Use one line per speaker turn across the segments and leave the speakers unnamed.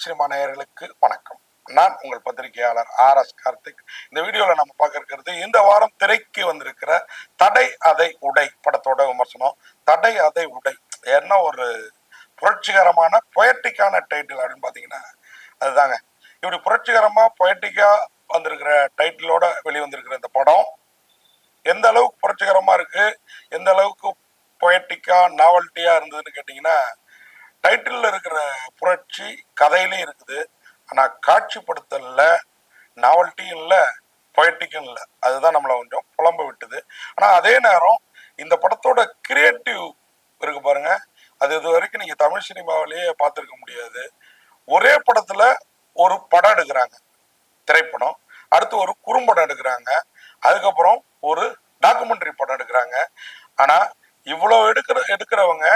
Tamil cinema நேயர்களுக்கு வணக்கம். நான் உங்கள் பத்திரிகையாளர் ஆர் எஸ் கார்த்திக். இந்த வீடியோல நம்ம பார்க்க இருக்கிறது இந்த வாரம் திரைக்கு வந்திருக்கிற தடை அதை உடை படத்தோட விமர்சனம். தடை அதை உடை. என்ன ஒரு புரட்சிகரமான பொயட்டிக்கான டைட்டில் அப்படின்னு பார்த்தீங்கன்னா அதுதாங்க. இப்படி புரட்சிகரமா பொயட்டிக்கா வந்திருக்கிற டைட்டிலோட வெளிவந்திருக்கிற இந்த படம் எந்த அளவுக்கு புரட்சிகரமா இருக்கு? எந்த அளவுக்கு பொயட்டிக்கா நாவல்ட்டியா இருந்ததுன்னு கேட்டிங்கன்னா டைட்டிலில் இருக்கிற புரட்சி கதையிலையும் இருக்குது. ஆனால் காட்சிப்படுத்தல நாவல்ட்டியும் இல்லை பொயட்டிக்கும் இல்லை. அதுதான் நம்மளை கொஞ்சம் புலம்ப விட்டுது. ஆனால் அதே நேரம் இந்த படத்தோட கிரியேட்டிவ் இருக்கு பாருங்க. அது இது வரைக்கும் நீங்க தமிழ் சினிமாவிலேயே பார்த்துருக்க முடியாது. ஒரே படத்துல ஒரு படம் எடுக்கிறாங்க. திரைப்படம். அடுத்து ஒரு குறும்படம் எடுக்கிறாங்க. அதுக்கப்புறம் ஒரு டாக்குமெண்ட்ரி படம் எடுக்கிறாங்க. ஆனா இவ்வளவு எடுக்கிற எடுக்கிறவங்க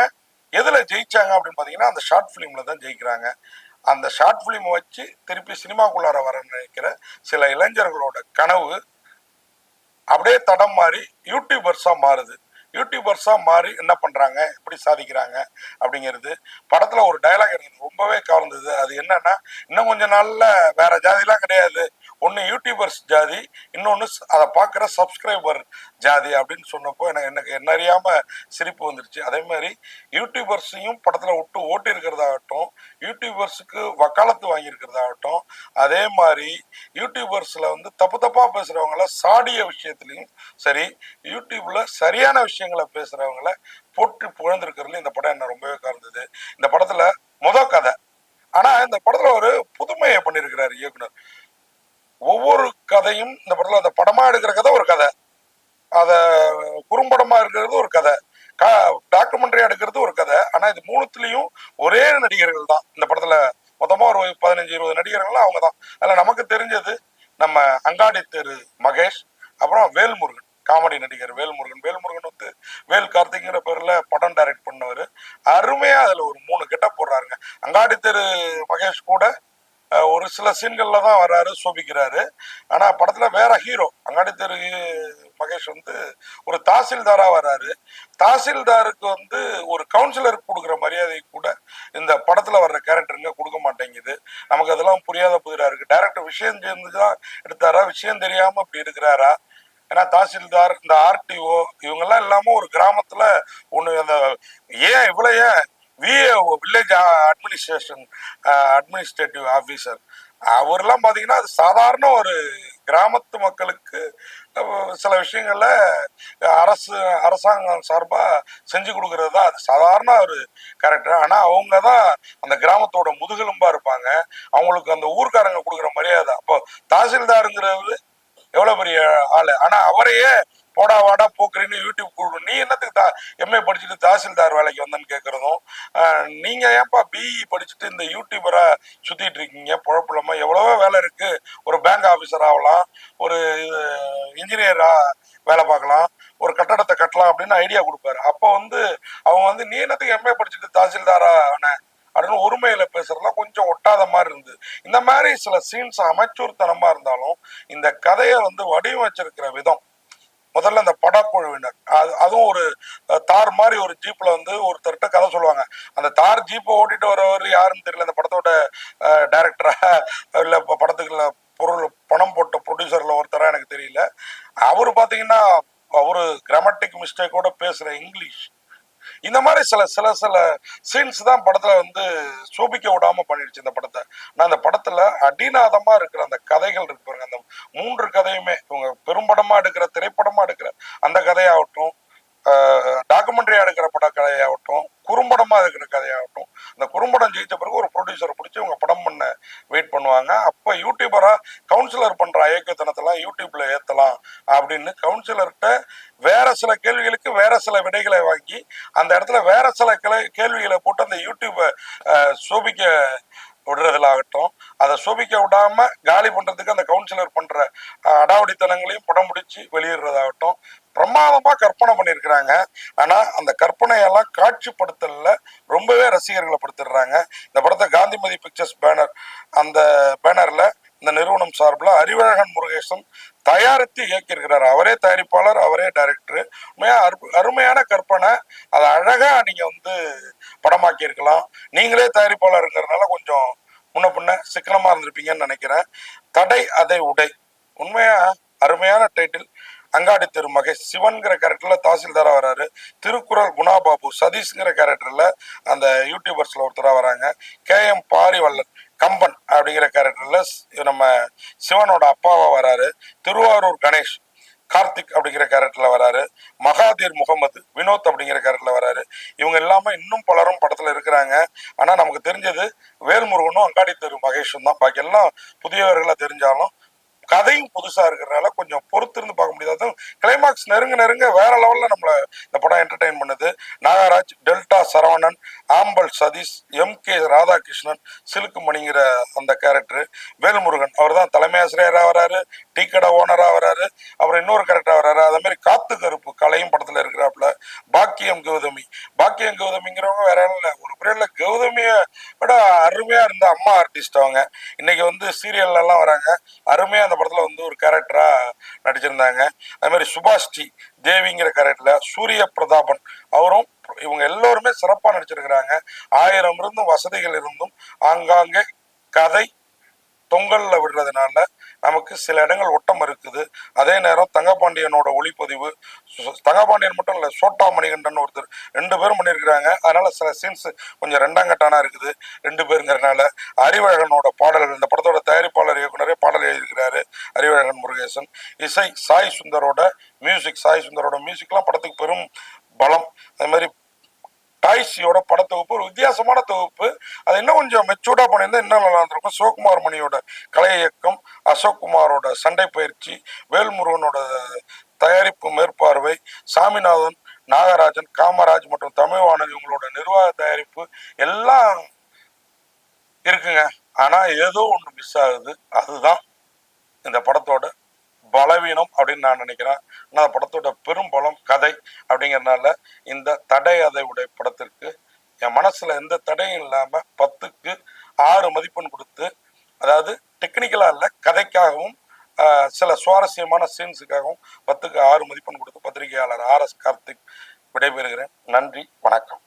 எதில் ஜெயிச்சாங்க அப்படின்னு பார்த்தீங்கன்னா அந்த ஷார்ட் ஃபிலிமில் தான் ஜெயிக்கிறாங்க. அந்த ஷார்ட் ஃபிலிம் வச்சு திருப்பி சினிமாக்குள்ளார வர நினைக்கிற சில இளைஞர்களோட கனவு அப்படியே தடம் மாறி யூடியூபர்ஸாக மாறுது. யூடியூபர்ஸாக மாறி என்ன பண்ணுறாங்க எப்படி சாதிக்கிறாங்க? அப்படிங்கிறது. படத்தில் ஒரு டயலாக் எனக்கு ரொம்பவே கவர்ந்தது. அது என்னன்னா இன்னும் கொஞ்ச நாளில் வேற ஜாதிலாம் கிடையாது. ஒன்று யூடியூபர்ஸ் ஜாதி இன்னொன்று அதை பார்க்குற சப்ஸ்கிரைபர் ஜாதி அப்படின்னு சொன்னப்போ எனக்கு எனக்கு என்ன சிரிப்பு வந்துருச்சு. அதே மாதிரி யூடியூபர்ஸையும் படத்தில் விட்டு ஓட்டி இருக்கிறதாகட்டும் யூடியூபர்ஸுக்கு வக்காலத்து வாங்கியிருக்கிறதாகட்டும் அதே மாதிரி யூடியூபர்ஸில் வந்து தப்பு தப்பாக பேசுகிறவங்கள சாடிய விஷயத்துலையும் சரி யூடியூப்பில் சரியான விஷயம் விஷயங்களை பேசுறவங்கள போட்டு புகழ்ந்திருக்கிறதுல இந்த படம் என்ன ரொம்பவே கலந்தது. இந்த படத்துல முத கதை. ஆனா இந்த படத்துல ஒரு புதுமையை பண்ணியிருக்கிறாரு இயக்குனர். ஒவ்வொரு கதையும் இந்த படத்துல அந்த படமா எடுக்கிற கதை ஒரு கதை. அத குறும்படமா இருக்கிறது ஒரு கதை. டாக்குமெண்ட்ரி எடுக்கிறது ஒரு கதை. ஆனா இது மூணுத்துலயும் ஒரே நடிகர்கள் தான். இந்த படத்துல மொத்தமா ஒரு பதினஞ்சு இருபது நடிகர்கள் அவங்க தான் அதுல நமக்கு தெரிஞ்சது நம்ம அங்காடி தெரு மகேஷ் அப்புறம் வேல்முருகன். காமெடி நடிகர் வேல்முருகன். வேல்முருகன் வந்து வேல் கார்த்திகிற பேர்ல படம் டைரக்ட் பண்ணவர். அருமையா அதுல ஒரு மூணு கெட்ட போடுறாருங்க. அங்காடி தெரு மகேஷ் கூட ஒரு சில சீன்கள்ல தான் வர்றாரு சோபிக்கிறாரு. ஆனா படத்துல வேற ஹீரோ அங்காடி தெரு மகேஷ் வந்து ஒரு தாசில்தாரா வர்றாரு தாசில்தாருக்கு வந்து ஒரு கவுன்சிலருக்கு கொடுக்குற மரியாதை கூட இந்த படத்துல வர்ற கேரக்டருங்க கொடுக்க மாட்டேங்குது. நமக்கு அதெல்லாம் புரியாத புதிரா இருக்கு. டைரக்டர் விஷயம் தெரிஞ்சுதான் எடுத்தாரா? விஷயம் தெரியாம இப்படி இருக்கிறாரா ஏன்னா தாசில்தார் இந்த ஆர்டிஓ இவங்கெல்லாம் இல்லாம ஒரு கிராமத்துல ஒண்ணு அந்த ஏன் இவ்வளவு ஏன்? VAO village administration administrative officer அவர்லாம் பாத்தீங்கன்னா அது சாதாரண ஒரு கிராமத்து மக்களுக்கு சில விஷயங்கள்ல அரசு அரசாங்கம் சார்பா செஞ்சு கொடுக்கறது தான் அது சாதாரண ஒரு கேரக்டர் ஆனா அவங்க தான் அந்த கிராமத்தோட முதுகெலும்பா இருப்பாங்க. அவங்களுக்கு அந்த ஊர்க்காரங்க கொடுக்குற மரியாதை. அப்போ தாசில்தாருங்கிறது எவ்வளவு பெரிய ஆளு? ஆனா அவரையே போடா வாடா போக்குறீன்னு யூடியூப் கூடும் நீ என்னத்துக்கு தா எம்ஏ படிச்சுட்டு தாசில்தார் வேலைக்கு வந்தேன்னு கேட்கறதும் நீங்கள் நீங்க ஏன்பா பிஇ படிச்சுட்டு இந்த யூடியூபரா சுத்திட்டு இருக்கீங்க? பொழப்புலமா எவ்வளவோ வேலை இருக்கு. ஒரு பேங்க் ஆபீசர் ஆகலாம் ஒரு இன்ஜினியரா வேலை பார்க்கலாம் ஒரு கட்டடத்தை கட்டலாம் அப்படின்னு ஐடியா கொடுப்பாரு. அப்போ வந்து அவங்க வந்து நீ என்னத்துக்கு எம்ஏ படிச்சுட்டு தாசில்தாரா ஆன அப்படின்னு ஒருமையில பேசுறதுலாம் கொஞ்சம் ஒட்டாத மாதிரி இருந்தது. இந்த மாதிரி சில சீன்ஸ் அமைச்சூர்த்தனமா இருந்தாலும் இந்த கதையை வந்து வடிவமைச்சிருக்கிற விதம் முதல்ல அந்த படக்குழுவினர் அது அதுவும் ஒரு தார் மாதிரி ஒரு ஜீப்ல வந்து ஒருத்தர்கிட்ட கதை சொல்லுவாங்க. அந்த தார் ஜீப்பை ஓட்டிட்டு வரவர் யாருன்னு தெரியல அந்த படத்தோட டைரக்டரா இல்ல படத்துக்குள்ள பொருள் பணம் போட்ட ப்ரொடியூசர்ல ஒருத்தரா எனக்கு தெரியல. அவரு பாத்தீங்கன்னா அவரு கிராமட்டிக் மிஸ்டேக்கோட பேசுற இங்கிலீஷ் இந்த மாதிரி சில சில சில சீன்ஸ் தான் படத்துல வந்து சோபிக்க விடாம பண்ணிடுச்சு இந்த படத்தை. நான் அந்த படத்துல அடிநாதமா இருக்கிற அந்த கதைகள் இருக்கு பாருங்க. அந்த மூன்று கதையுமே இவங்க பெரும்படமா எடுக்கிற திரைப்படமா எடுக்கிற அந்த கதையாகட்டும் டாக்குமெண்ட்ரி எடுக்கிற பட கதையாகட்டும் குறும்படமா இருக்கிற கதையாகட்டும் அந்த குறும்படம் ஜெயித்த பிறகு ஒரு ப்ரொடியூசரை பிடிச்சி இவங்க படம் பண்ண வெயிட் பண்ணுவாங்க. அப்ப யூடியூபரா கவுன்சிலர் பண்ற அயக்கத்தனத்தெல்லாம் யூடியூப்ல ஏத்தலாம் அப்படின்னு கவுன்சிலர்கிட்ட வேற சில கேள்விகளுக்கு வேற சில விடைகளை வாங்கி அந்த இடத்துல வேற சில கேள்விகளை போட்டு அந்த யூடியூப்பை சோபிக்க விடுறதுலாகட்டும். அதை சோபிக்க விடாம காலி பண்றதுக்கு அந்த கவுன்சிலர் பண்ற அடாவடித்தனங்களையும் படம் பிடிச்சி வெளியிடுறதாகட்டும். பிரமாதமா கற்பனை பண்ணியிருக்கிறாங்க. ஆனா அந்த கற்பனையெல்லாம் காட்சிப்படுத்தல ரொம்பவே ரசிகர்களை படுத்திடுறாங்க. இந்த படத்தை காந்திமதி பிக்சர்ஸ் பேனர் அந்த பேனர்ல இந்த நிறுவனம் சார்பில் அறிவழகன் முருகேசன் தயாரித்து இயக்கியிருக்கிறார். அவரே தயாரிப்பாளர் அவரே டைரக்டர் உண்மையாக அரு அருமையான கற்பனை. அதை அழகாக நீங்கள் வந்து படமாக்கி இருக்கலாம் நீங்களே தயாரிப்பாளருங்கிறதுனால கொஞ்சம் முன்ன பின்ன சிக்கனமா இருந்திருப்பீங்கன்னு நினைக்கிறேன். தடை அதை உடை. உண்மையா அருமையான டைட்டில் அங்காடி தெரு மகேஷ். சிவன்கிற கேரக்டர்ல தாசில்தாரா வராரு. திருக்குறள் குணாபாபு. சதீஷ்ங்கிற கேரக்டர்ல அந்த யூடியூபர்ஸ்ல ஒருத்தரா வராங்க. கே எம் பாரிவல்லன் கம்பன் அப்படிங்கிற கேரக்டர்ல நம்ம சிவனோட அப்பாவா வராரு. திருவாரூர் கணேஷ். கார்த்திக் அப்படிங்கிற கேரக்டர்ல வராரு. மகாதீர் முகமது வினோத் அப்படிங்கிற கேரக்டர்ல வராரு. இவங்க எல்லாமே இன்னும் பலரும் படத்துல இருக்கிறாங்க. ஆனா நமக்கு தெரிஞ்சது வேல்முருகனும் அங்காடி தெரு மகேஷும் தான். பாக்கி எல்லாம் புதியவர்களா தெரிஞ்சாலும் கதையும் புதுசா இருக்கிறனால கொஞ்சம் பொறுத்து இருந்து பார்க்க முடியாது. கிளைமாக்ஸ் நெருங்க நெருங்க வேற லெவல்ல நம்மள இந்த படம் என்டர்டைன் பண்ணுது. நாகராஜ் டெல்டா சரவணன் சாம்பல் சதீஷ் எம் கே ராதாகிருஷ்ணன் சிலுக்குமணிங்கிற அந்த கேரக்டர் வேல்முருகன் அவர் தான் தலைமை வராரு டீ கடை ஓனராக வராரு அப்புறம் இன்னொரு கேரக்டராக வராரு. அதே மாதிரி காத்து கருப்பு கலையும் படத்தில் இருக்கிறாப்புல பாக்கியம் கௌதமி. பாக்கியம் கௌதமிங்கிறவங்க வேற இல்லை. ஒரு பீரியட்ல கௌதமியை விட அருமையாக இருந்த அம்மா ஆர்டிஸ்ட் அவங்க. இன்னைக்கு வந்து சீரியல்லாம் வராங்க. அருமையாக அந்த படத்தில் வந்து ஒரு கேரக்டராக நடிச்சிருந்தாங்க. அதே மாதிரி சுபாஷ்டி தேவிங்கிற கேரக்டரில் சூரிய பிரதாபன். அவரும் இவங்க எல்லோருமே சிறப்பா நடிச்சிருக்கிறாங்க. ஆயிரம் இருந்தும் வசதிகள் இருந்தும் ஆங்காங்கே கதை தொங்கல்ல விடுறதுனால நமக்கு சில இடங்கள் ஒட்டம் இருக்குது. அதே நேரம் தங்கபாண்டியனோட ஒளிப்பதிவு தங்கபாண்டியன் மட்டும் இல்லை சோட்டா மணிகண்டன் ஒருத்தர் ரெண்டு பேரும் பண்ணியிருக்கிறாங்க. அதனால சில சீன்ஸ் கொஞ்சம் ரெண்டாம் கட்டானா இருக்குது. ரெண்டு பேருங்கிறனால அறிவழகனோட பாடல்கள் இந்த படத்தோட தயாரிப்பாளர் இயக்குனரே பாடல் எழுதியிருக்கிறாரு அறிவழகன் முருகேசன். இசை சாய் சுந்தரோட மியூசிக் சாய் சுந்தரோட மியூசிக்லாம் படத்துக்கு பெரும் பலம் அது மாதிரி டாய்ஸியோட படத்தொகுப்பு ஒரு வித்தியாசமான தொகுப்பு. அது இன்னும் கொஞ்சம் மெச்சூர்டாக பண்ணியிருந்தால் இன்னும் நல்லா இருந்திருக்கும். சிவகுமார் மணியோட கலை இயக்கம் அசோக் குமாரோட சண்டை பயிற்சி வேல்முருகனோட தயாரிப்பு மேற்பார்வை சாமிநாதன் நாகராஜன் காமராஜ் மற்றும் தமிழ்வாணன் இவங்களோட நிர்வாக தயாரிப்பு எல்லாம் இருக்குங்க. ஆனால் ஏதோ ஒன்று மிஸ் ஆகுது. அதுதான் இந்த படத்தோட பலவீனம் அப்படின்னு நான் நினைக்கிறேன். ஆனால் படத்தோட பெரும் பலம் கதை அப்படிங்கிறனால இந்த தடை அதை உடைய படத்திற்கு என் மனசுல எந்த தடையும் இல்லாமல் பத்துக்கு ஆறு மதிப்பெண் கொடுத்து அதாவது டெக்னிக்கலா இல்லை கதைக்காகவும் சில சுவாரஸ்யமான சீன்ஸுக்காகவும் பத்துக்கு ஆறு மதிப்பெண் கொடுத்து பத்திரிகையாளர் ஆர் எஸ் கார்த்திக் விடைபெறுகிறேன். நன்றி வணக்கம்.